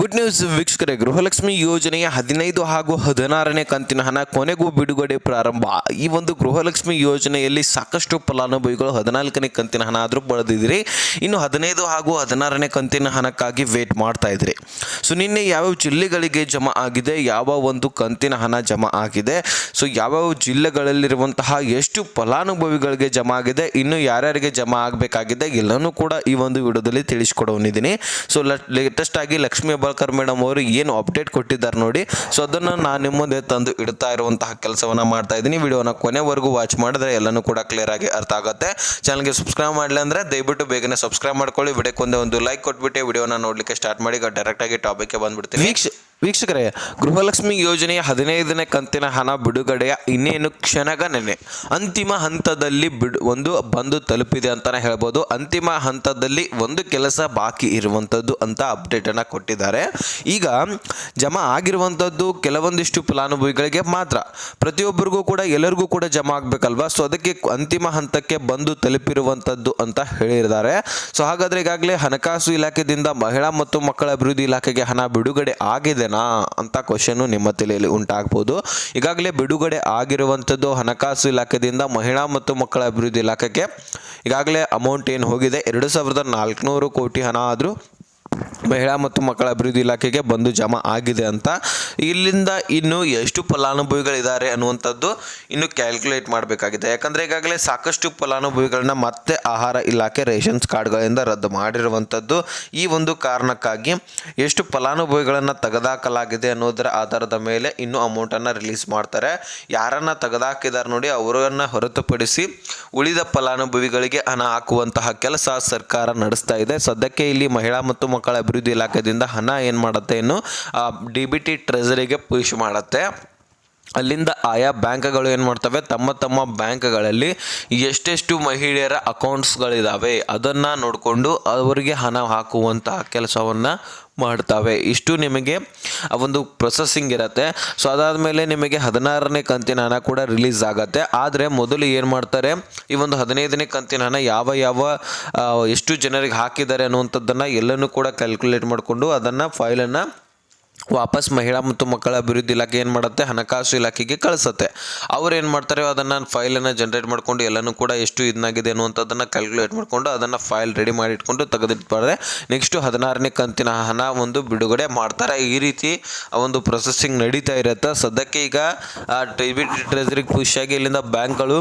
Good news ವೀಕ್ಷಕರೇ, ಗೃಹಲಕ್ಷ್ಮಿ ಯೋಜನೆಯ ಹದಿನೈದು ಹಾಗೂ ಹದಿನಾರನೇ ಕಂತಿನ ಹಣ ಕೊನೆಗೂ ಬಿಡುಗಡೆ ಪ್ರಾರಂಭ. ಈ ಒಂದು ಗೃಹಲಕ್ಷ್ಮಿ ಯೋಜನೆಯಲ್ಲಿ ಸಾಕಷ್ಟು ಫಲಾನುಭವಿಗಳು ಹದಿನಾಲ್ಕನೇ ಕಂತಿನ ಹಣ ಆದರೂ ಪಡೆದಿದ್ದೀರಿ. ಇನ್ನು ಹದಿನೈದು ಹಾಗೂ ಹದಿನಾರನೇ ಕಂತಿನ ಹಣಕ್ಕಾಗಿ ವೇಟ್ ಮಾಡ್ತಾ ಇದ್ರಿ ಸೊ ನಿನ್ನೆ ಯಾವ್ಯಾವ ಜಿಲ್ಲೆಗಳಿಗೆ ಜಮಾ ಆಗಿದೆ, ಯಾವ ಒಂದು ಕಂತಿನ ಹಣ ಜಮಾ ಆಗಿದೆ ಸೊ ಯಾವ್ಯಾವ ಜಿಲ್ಲೆಗಳಲ್ಲಿರುವಂತಹ ಎಷ್ಟು ಫಲಾನುಭವಿಗಳಿಗೆ ಜಮಾ ಆಗಿದೆ, ಇನ್ನು ಯಾರ್ಯಾರಿಗೆ ಜಮಾ ಆಗಬೇಕಾಗಿದೆ, ಎಲ್ಲನೂ ಕೂಡ ಈ ಒಂದು ವಿಡಿಯೋದಲ್ಲಿ ತಿಳಿಸ್ಕೊಡೋನಿದ್ದೀನಿ. ಸೊ ಲೇಟೆಸ್ಟ್ ಆಗಿ ಲಕ್ಷ್ಮೀ ಹೆಬ್ಬಾಳ್ಕರ್ ಮೇಡಮ್ ಅವರು ಏನು ಅಪ್ಡೇಟ್ ಕೊಟ್ಟಿದ್ದಾರೆ ನೋಡಿ. ಸೊ ಅದನ್ನು ನಾನು ನಿಮ್ಮ ಮುಂದೆ ತಂದು ಇಡ್ತಾ ಇರುವಂತಹ ಕೆಲಸವನ್ನು ಮಾಡ್ತಾ ಇದ್ದೀನಿ. ವಿಡಿಯೋನ ಕೊನೆವರೆಗೂ ವಾಚ್ ಮಾಡಿದ್ರೆ ಎಲ್ಲನೂ ಕೂಡ ಕ್ಲಿಯರ್ ಆಗಿ ಅರ್ಥ ಆಗುತ್ತೆ. ಚಾನಲ್ಗೆ ಸಬ್ಸ್ಕ್ರೈಬ್ ಮಾಡಲಿ ಅಂದರೆ ದಯವಿಟ್ಟು ಬೇಗನೆ ಸಬ್ಸ್ಕ್ರೈಬ್ ಮಾಡ್ಕೊಳ್ಳಿ. ವಿಡಿಯೋಕ್ಕೆ ಒಂದೇ ಲೈಕ್ ಕೊಟ್ಬಿಟ್ಟು ವಿಡಿಯೋನ ನೋಡಲಿಕ್ಕೆ ಸ್ಟಾರ್ಟ್ ಮಾಡಿ. ಡೈರೆಕ್ಟಾಗಿ ಟಾಪಿಕ್ಗೆ ಬಂದ್ಬಿಡ್ತೀನಿ. ವೀಕ್ಷಕರೇ, ಗೃಹಲಕ್ಷ್ಮಿ ಯೋಜನೆಯ ಹದಿನೈದನೇ ಕಂತಿನ ಹಣ ಬಿಡುಗಡೆಯ ಇನ್ನೇನು ಕ್ಷಣಗಣನೆ ಅಂತಿಮ ಹಂತದಲ್ಲಿ ಬಿಡು, ಒಂದು ಬಂದು ತಲುಪಿದೆ ಅಂತಲೇ ಹೇಳ್ಬೋದು. ಅಂತಿಮ ಹಂತದಲ್ಲಿ ಒಂದು ಕೆಲಸ ಬಾಕಿ ಇರುವಂಥದ್ದು ಅಂತ ಅಪ್ಡೇಟನ್ನು ಕೊಟ್ಟಿದ್ದಾರೆ. ಈಗ ಜಮಾ ಆಗಿರುವಂಥದ್ದು ಕೆಲವೊಂದಿಷ್ಟು ಫಲಾನುಭವಿಗಳಿಗೆ ಮಾತ್ರ. ಪ್ರತಿಯೊಬ್ಬರಿಗೂ ಕೂಡ ಎಲ್ಲರಿಗೂ ಕೂಡ ಜಮಾ ಆಗಬೇಕಲ್ವಾ? ಸೊ ಅದಕ್ಕೆ ಅಂತಿಮ ಹಂತಕ್ಕೆ ಬಂದು ತಲುಪಿರುವಂಥದ್ದು ಅಂತ ಹೇಳಿದ್ದಾರೆ. ಸೊ ಹಾಗಾದರೆ ಈಗಾಗಲೇ ಹಣಕಾಸು ಇಲಾಖೆಯಿಂದ ಮಹಿಳಾ ಮತ್ತು ಮಕ್ಕಳ ಅಭಿವೃದ್ಧಿ ಇಲಾಖೆಗೆ ಹಣ ಬಿಡುಗಡೆ ಆಗಿದೆನಾ ಅಂತ ಕ್ವಶನ್ನು ನಿಮ್ಮ ತಲೆಯಲ್ಲಿ ಉಂಟಾಗ್ಬೋದು. ಈಗಾಗಲೇ ಬಿಡುಗಡೆ ಆಗಿರುವಂಥದ್ದು ಹಣಕಾಸು ಇಲಾಖೆಯಿಂದ ಮಹಿಳಾ ಮತ್ತು ಮಕ್ಕಳ ಅಭಿವೃದ್ಧಿ ಇಲಾಖೆಗೆ. ಈಗಾಗಲೇ ಅಮೌಂಟ್ ಏನು ಹೋಗಿದೆ? ಎರಡು ಸಾವಿರದ ನಾಲ್ಕುನೂರು ಕೋಟಿ ಹಣ ಆದರೂ ಮಹಿಳಾ ಮತ್ತು ಮಕ್ಕಳ ಅಭಿವೃದ್ಧಿ ಇಲಾಖೆಗೆ ಬಂದು ಜಮಾ ಆಗಿದೆ ಅಂತ. ಇಲ್ಲಿಂದ ಇನ್ನು ಎಷ್ಟು ಫಲಾನುಭವಿಗಳಿದ್ದಾರೆ ಅನ್ನುವಂಥದ್ದು ಇನ್ನು ಕ್ಯಾಲ್ಕುಲೇಟ್ ಮಾಡಬೇಕಾಗಿದೆ. ಯಾಕಂದರೆ ಈಗಾಗಲೇ ಸಾಕಷ್ಟು ಫಲಾನುಭವಿಗಳನ್ನ ಮತ್ತೆ ಆಹಾರ ಇಲಾಖೆ ರೇಷನ್ಸ್ ಕಾರ್ಡ್ಗಳಿಂದ ರದ್ದು ಮಾಡಿರುವಂಥದ್ದು ಈ ಒಂದು ಕಾರಣಕ್ಕಾಗಿ ಎಷ್ಟು ಫಲಾನುಭವಿಗಳನ್ನು ತೆಗೆದಾಕಲಾಗಿದೆ ಅನ್ನೋದರ ಆಧಾರದ ಮೇಲೆ ಇನ್ನೂ ಅಮೌಂಟನ್ನು ರಿಲೀಸ್ ಮಾಡ್ತಾರೆ. ಯಾರನ್ನು ತೆಗೆದಾಕಿದ್ದಾರೆ ನೋಡಿ ಅವರನ್ನು ಹೊರತುಪಡಿಸಿ ಉಳಿದ ಫಲಾನುಭವಿಗಳಿಗೆ ಹಣ ಹಾಕುವಂತಹ ಕೆಲಸ ಸರ್ಕಾರ ನಡೆಸ್ತಾ ಇದೆ. ಸದ್ಯಕ್ಕೆ ಇಲ್ಲಿ ಮಹಿಳಾ ಮತ್ತು ಮಕ್ಕಳ ಇಲಾಖೆಯಿಂದ ಹಣ ಏನು ಮಾಡುತ್ತೆ ಇನ್ನು ಡಿ ಬಿ ಟಿ ಟ್ರೆಜರಿಗೆ ಪುಷ್ ಮಾಡುತ್ತೆ. ಅಲ್ಲಿಂದ ಆಯಾ ಬ್ಯಾಂಕ್ಗಳು ಏನು ಮಾಡ್ತವೆ? ತಮ್ಮ ತಮ್ಮ ಬ್ಯಾಂಕ್ಗಳಲ್ಲಿ ಎಷ್ಟೆಷ್ಟು ಮಹಿಳೆಯರ ಅಕೌಂಟ್ಸ್ಗಳಿದ್ದಾವೆ ಅದನ್ನು ನೋಡಿಕೊಂಡು ಅವರಿಗೆ ಹಣ ಹಾಕುವಂತಹ ಕೆಲಸವನ್ನು ಮಾಡ್ತವೆ. ಇಷ್ಟು ನಿಮಗೆ ಆ ಒಂದು ಪ್ರೊಸೆಸಿಂಗ್ ಇರುತ್ತೆ. ಸೊ ಅದಾದಮೇಲೆ ನಿಮಗೆ ಹದಿನಾರನೇ ಕಂತಿನ ಹಣ ಕೂಡ ರಿಲೀಸ್ ಆಗುತ್ತೆ. ಆದರೆ ಮೊದಲು ಏನು ಮಾಡ್ತಾರೆ? ಈ ಒಂದು ಹದಿನೈದನೇ ಕಂತಿನ ಹಣ ಯಾವ ಯಾವ ಎಷ್ಟು ಜನರಿಗೆ ಹಾಕಿದ್ದಾರೆ ಅನ್ನುವಂಥದ್ದನ್ನು ಎಲ್ಲನೂ ಕೂಡ ಕ್ಯಾಲ್ಕುಲೇಟ್ ಮಾಡಿಕೊಂಡು ಅದನ್ನು ಫೈಲನ್ನು ವಾಪಸ್ ಮಹಿಳಾ ಮತ್ತು ಮಕ್ಕಳ ಅಭಿವೃದ್ಧಿ ಇಲಾಖೆ ಏನು ಮಾಡುತ್ತೆ? ಹಣಕಾಸು ಇಲಾಖೆಗೆ ಕಳಿಸುತ್ತೆ. ಅವ್ರು ಏನು ಮಾಡ್ತಾರೆ? ಅದನ್ನು ಫೈಲನ್ನು ಜನ್ರೇಟ್ ಮಾಡ್ಕೊಂಡು ಎಲ್ಲನೂ ಕೂಡ ಎಷ್ಟು ಇದನ್ನಾಗಿದೆ ಅನ್ನುವಂಥದ್ದನ್ನು ಕ್ಯಾಲ್ಕುಲೇಟ್ ಮಾಡಿಕೊಂಡು ಅದನ್ನು ಫೈಲ್ ರೆಡಿ ಮಾಡಿ ಇಟ್ಕೊಂಡು ತೆಗೆದಿಟ್ತಾರೆ ನೆಕ್ಸ್ಟು ಹದಿನಾರನೇ ಕಂತಿನ ಹಣ ಒಂದು ಬಿಡುಗಡೆ ಮಾಡ್ತಾರೆ. ಈ ರೀತಿ ಒಂದು ಪ್ರೊಸೆಸಿಂಗ್ ನಡೀತಾ ಇರುತ್ತೆ. ಸದ್ಯಕ್ಕೆ ಈಗ ಡೆಬಿಟ್ ಟ್ರೆಜರಿಗೆ ಖುಷಿಯಾಗಿ ಇಲ್ಲಿಂದ ಬ್ಯಾಂಕ್ಗಳು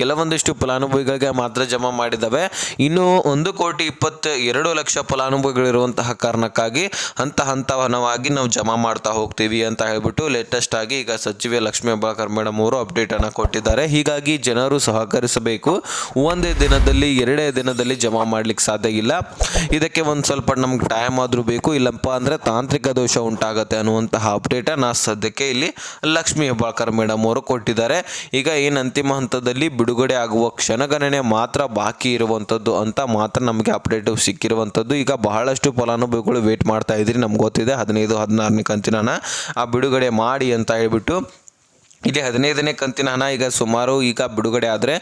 ಕೆಲವೊಂದಿಷ್ಟು ಫಲಾನುಭವಿಗಳಿಗೆ ಮಾತ್ರ ಜಮಾ ಮಾಡಿದ್ದಾವೆ ಇನ್ನು ಒಂದು ಕೋಟಿ ಇಪ್ಪತ್ತ ಎರಡು ಲಕ್ಷ ಫಲಾನುಭವಿಗಳಿರುವಂತಹ ಕಾರಣಕ್ಕಾಗಿ ಹಂತ ಹಂತವನವಾಗಿ ನಾವು ಜಮಾ ಮಾಡ್ತಾ ಹೋಗ್ತೀವಿ ಅಂತ ಹೇಳ್ಬಿಟ್ಟು ಲೇಟೆಸ್ಟ್ ಆಗಿ ಈಗ ಸಚಿವೆ ಲಕ್ಷ್ಮೀ ಅಬ್ಬಾಕರ್ ಮೇಡಮ್ ಅವರು ಅಪ್ಡೇಟ್ ಅನ್ನು ಕೊಟ್ಟಿದ್ದಾರೆ. ಹೀಗಾಗಿ ಜನರು ಸಹಕರಿಸಬೇಕು. ಒಂದೇ ದಿನದಲ್ಲಿ, ಎರಡೇ ದಿನದಲ್ಲಿ ಜಮಾ ಮಾಡ್ಲಿಕ್ಕೆ ಸಾಧ್ಯ ಇಲ್ಲ. ಇದಕ್ಕೆ ಒಂದು ಸ್ವಲ್ಪ ನಮ್ಗೆ ಟೈಮ್ ಆದರೂ ಬೇಕು. ಇಲ್ಲಪ್ಪ ಅಂದರೆ ತಾಂತ್ರಿಕ ದೋಷ ಉಂಟಾಗುತ್ತೆ ಅನ್ನುವಂತಹ ಅಪ್ಡೇಟನ್ನು ಸದ್ಯಕ್ಕೆ ಇಲ್ಲಿ ಲಕ್ಷ್ಮೀ ಹೆಬ್ಬಾಳ್ಕರ್ ಮೇಡಮ್ ಅವರು ಕೊಟ್ಟಿದ್ದಾರೆ. ಈಗ ಏನು ಅಂತಿಮ ಹಂತದಲ್ಲಿ ಬಿಡುಗಡೆ ಆಗುವ ಕ್ಷಣಗಣನೆ ಮಾತ್ರ ಬಾಕಿ ಇರುವಂಥದ್ದು ಅಂತ ಮಾತ್ರ ನಮಗೆ ಅಪ್ಡೇಟ್ ಸಿಕ್ಕಿರುವಂಥದ್ದು. ಈಗ ಬಹಳಷ್ಟು ಫಲಾನುಭವಿಗಳು ವೇಟ್ ಮಾಡ್ತಾ ಇದ್ರಿ, ನಮ್ಗೆ ಗೊತ್ತಿದೆ. ಹದಿನೈದು, ಹದಿನಾರನೇ ಕಂತಿನ ಆ ಬಿಡುಗಡೆ ಮಾಡಿ ಅಂತ ಹೇಳ್ಬಿಟ್ಟು ಇಲ್ಲಿ ಹದಿನೈದನೇ ಕಂತಿನ ಹಣ ಈಗ ಸುಮಾರು ಈಗ ಬಿಡುಗಡೆ ಆದರೆ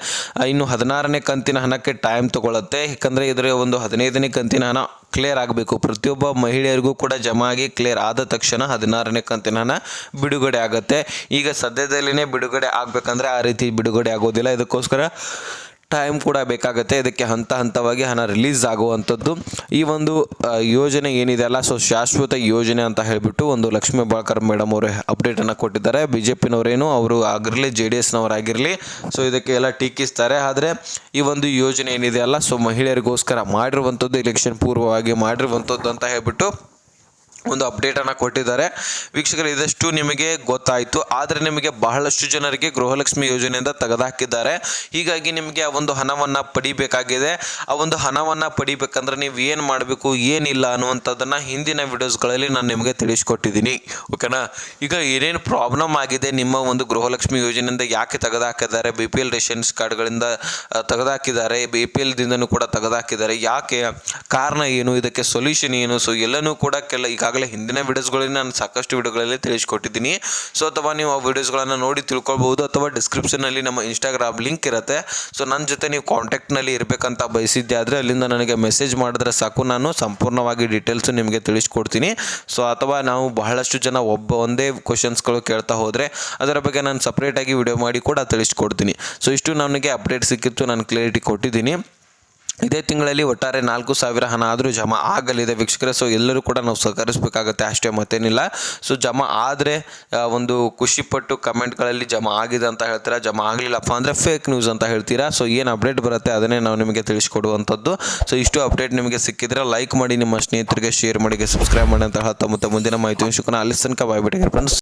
ಇನ್ನು ಹದಿನಾರನೇ ಕಂತಿನ ಹಣಕ್ಕೆ ಟೈಮ್ ತಗೊಳ್ಳುತ್ತೆ ಯಾಕಂದರೆ ಇದರ ಒಂದು ಹದಿನೈದನೇ ಕಂತಿನ ಹಣ ಕ್ಲಿಯರ್ ಆಗಬೇಕು. ಪ್ರತಿಯೊಬ್ಬ ಮಹಿಳೆಯರಿಗೂ ಕೂಡ ಜಮಾ ಆಗಿ ಕ್ಲಿಯರ್ ಆದ ತಕ್ಷಣ ಹದಿನಾರನೇ ಕಂತಿನ ಹಣ ಬಿಡುಗಡೆ ಆಗುತ್ತೆ. ಈಗ ಸದ್ಯದಲ್ಲಿನೇ ಬಿಡುಗಡೆ ಆಗಬೇಕಂದ್ರೆ ಆ ರೀತಿ ಬಿಡುಗಡೆ ಆಗೋದಿಲ್ಲ. ಇದಕ್ಕೋಸ್ಕರ ಟೈಮ್ ಕೂಡ ಬೇಕಾಗುತ್ತೆ. ಇದಕ್ಕೆ ಹಂತ ಹಂತವಾಗಿ ಹಣ ರಿಲೀಸ್ ಆಗುವಂಥದ್ದು. ಈ ಒಂದು ಯೋಜನೆ ಏನಿದೆ ಅಲ್ಲ ಸೊ ಶಾಶ್ವತ ಯೋಜನೆ ಅಂತ ಹೇಳಿಬಿಟ್ಟು ಒಂದು ಲಕ್ಷ್ಮೀ ಬಾಳ್ಕರ್ ಮೇಡಮ್ ಅವರು ಅಪ್ಡೇಟನ್ನು ಕೊಟ್ಟಿದ್ದಾರೆ. ಬಿ ಜೆ ಪಿನವರೇನು ಅವರು ಆಗಿರಲಿ, ಜೆ ಡಿ ಎಸ್ನವರಾಗಿರಲಿ ಸೊ ಇದಕ್ಕೆ ಎಲ್ಲ ಟೀಕಿಸ್ತಾರೆ. ಆದರೆ ಈ ಒಂದು ಯೋಜನೆ ಏನಿದೆ ಅಲ್ಲ ಸೊ ಮಹಿಳೆಯರಿಗೋಸ್ಕರ ಮಾಡಿರುವಂಥದ್ದು ಎಲೆಕ್ಷನ್ ಪೂರ್ವವಾಗಿ ಮಾಡಿರುವಂಥದ್ದು ಅಂತ ಹೇಳ್ಬಿಟ್ಟು ಒಂದು ಅಪ್ಡೇಟನ್ನು ಕೊಟ್ಟಿದ್ದಾರೆ. ವೀಕ್ಷಕರು, ಇದಷ್ಟು ನಿಮಗೆ ಗೊತ್ತಾಯಿತು. ಆದರೆ ನಿಮಗೆ ಬಹಳಷ್ಟು ಜನರಿಗೆ ಗೃಹಲಕ್ಷ್ಮಿ ಯೋಜನೆಯಿಂದ ತೆಗೆದುಹಾಕಿದ್ದಾರೆ. ಹೀಗಾಗಿ ನಿಮಗೆ ಆ ಒಂದು ಹಣವನ್ನು ಪಡಿಬೇಕಾಗಿದೆ. ಆ ಒಂದು ಹಣವನ್ನು ಪಡಿಬೇಕಂದ್ರೆ ನೀವು ಏನು ಮಾಡಬೇಕು, ಏನಿಲ್ಲ ಅನ್ನುವಂಥದ್ದನ್ನು ಹಿಂದಿನ ವಿಡಿಯೋಸ್ಗಳಲ್ಲಿ ನಾನು ನಿಮಗೆ ತಿಳಿಸ್ಕೊಟ್ಟಿದ್ದೀನಿ. ಓಕೆನಾ? ಈಗ ಏನೇನು ಪ್ರಾಬ್ಲಮ್ ಆಗಿದೆ, ನಿಮ್ಮ ಒಂದು ಗೃಹಲಕ್ಷ್ಮಿ ಯೋಜನೆಯಿಂದ ಯಾಕೆ ತೆಗೆದುಹಾಕಿದ್ದಾರೆ ಬಿ ಪಿ ಎಲ್ ರೇಷನ್ಸ್ ಕಾರ್ಡ್ಗಳಿಂದ ತೆಗೆದುಹಾಕಿದ್ದಾರೆ ಬಿ ಪಿ ಎಲ್ದಿಂದನೂ ಕೂಡ ತೆಗೆದುಹಾಕಿದ್ದಾರೆ, ಯಾಕೆ, ಕಾರಣ ಏನು, ಇದಕ್ಕೆ ಸೊಲ್ಯೂಷನ್ ಏನು ಸೊ ಎಲ್ಲನೂ ಕೂಡ ಕೆಲ, ಈಗಾಗಲೇ ಈಗಾಗಲೇ ಹಿಂದಿನ ವಿಡಿಯೋಸ್ಗಳಲ್ಲಿ ನಾನು ಸಾಕಷ್ಟು ವಿಡಿಯೋಗಳಲ್ಲಿ ತಿಳಿಸ್ಕೊಟ್ಟಿದ್ದೀನಿ. ಸೊ ಅಥವಾ ನೀವು ಆ ವಿಡಿಯೋಸ್ಗಳನ್ನು ನೋಡಿ ತಿಳ್ಕೊಳ್ಬಹುದು, ಅಥವಾ ಡಿಸ್ಕ್ರಿಪ್ಷನ್ನಲ್ಲಿ ನಮ್ಮ ಇನ್ಸ್ಟಾಗ್ರಾಮ್ ಲಿಂಕ್ ಇರುತ್ತೆ. ಸೊ ನನ್ನ ಜೊತೆ ನೀವು ಕಾಂಟ್ಯಾಕ್ಟ್ನಲ್ಲಿ ಇರಬೇಕಂತ ಬಯಸಿದ್ದೆ ಆದರೆ ಅಲ್ಲಿಂದ ನನಗೆ ಮೆಸೇಜ್ ಮಾಡಿದ್ರೆ ಸಾಕು. ನಾನು ಸಂಪೂರ್ಣವಾಗಿ ಡೀಟೇಲ್ಸು ನಿಮಗೆ ತಿಳಿಸ್ಕೊಡ್ತೀನಿ. ಸೊ ಅಥವಾ ನಾವು ಬಹಳಷ್ಟು ಜನ ಒಬ್ಬ, ಒಂದೇ ಕ್ವಶನ್ಸ್ಗಳು ಕೇಳ್ತಾ ಹೋದರೆ ಅದರ ಬಗ್ಗೆ ನಾನು ಸಪ್ರೇಟಾಗಿ ವಿಡಿಯೋ ಮಾಡಿ ಕೂಡ ತಿಳಿಸ್ಕೊಡ್ತೀನಿ. ಸೊ ಇಷ್ಟು ನನಗೆ ಅಪ್ಡೇಟ್ ಸಿಕ್ಕಿತ್ತು. ನಾನು ಕ್ಲಿಯರಿಟಿ ಕೊಟ್ಟಿದ್ದೀನಿ. ಇದೇ ತಿಂಗಳಲ್ಲಿ ಒಟ್ಟಾರೆ ನಾಲ್ಕು ಸಾವಿರ ಹಣ ಆದರೂ ಜಮಾ ಆಗಲಿದೆ. ವೀಕ್ಷಕರ ಸೊ ಎಲ್ಲರೂ ಕೂಡ ನಾವು ಸಹಕರಿಸಬೇಕಾಗುತ್ತೆ, ಅಷ್ಟೇ ಮತ್ತೇನಿಲ್ಲ. ಸೊ ಜಮಾ ಆದರೆ ಒಂದು ಖುಷಿಪಟ್ಟು ಕಮೆಂಟ್ಗಳಲ್ಲಿ ಜಮಾ ಆಗಿದೆ ಅಂತ ಹೇಳ್ತೀರಾ, ಜಮಾ ಆಗಲಿಲ್ಲಪ್ಪ ಅಂದರೆ ಫೇಕ್ ನ್ಯೂಸ್ ಅಂತ ಹೇಳ್ತೀರಾ? ಸೊ ಏನು ಅಪ್ಡೇಟ್ ಬರುತ್ತೆ ಅದನ್ನೇ ನಾವು ನಿಮಗೆ ತಿಳಿಸ್ಕೊಡುವಂಥದ್ದು. ಸೊ ಇಷ್ಟು ಅಪ್ಡೇಟ್ ನಿಮಗೆ ಸಿಕ್ಕಿದ್ರೆ ಲೈಕ್ ಮಾಡಿ, ನಿಮ್ಮ ಸ್ನೇಹಿತರಿಗೆ ಶೇರ್ ಮಾಡಿ ಸಬ್ಸ್ಕ್ರೈಬ್ ಮಾಡಿ ಅಂತ ಹೇಳ್ತಾ ಮುಂದಿನ ಮಾಹಿತಿ ಶುಕ್ರ ಅಲ್ಲಿ ತನಕ ಬಾಯ್ಬಿಟ್ಟಿಗೆ ಫ್ರೆಂಡ್ಸ್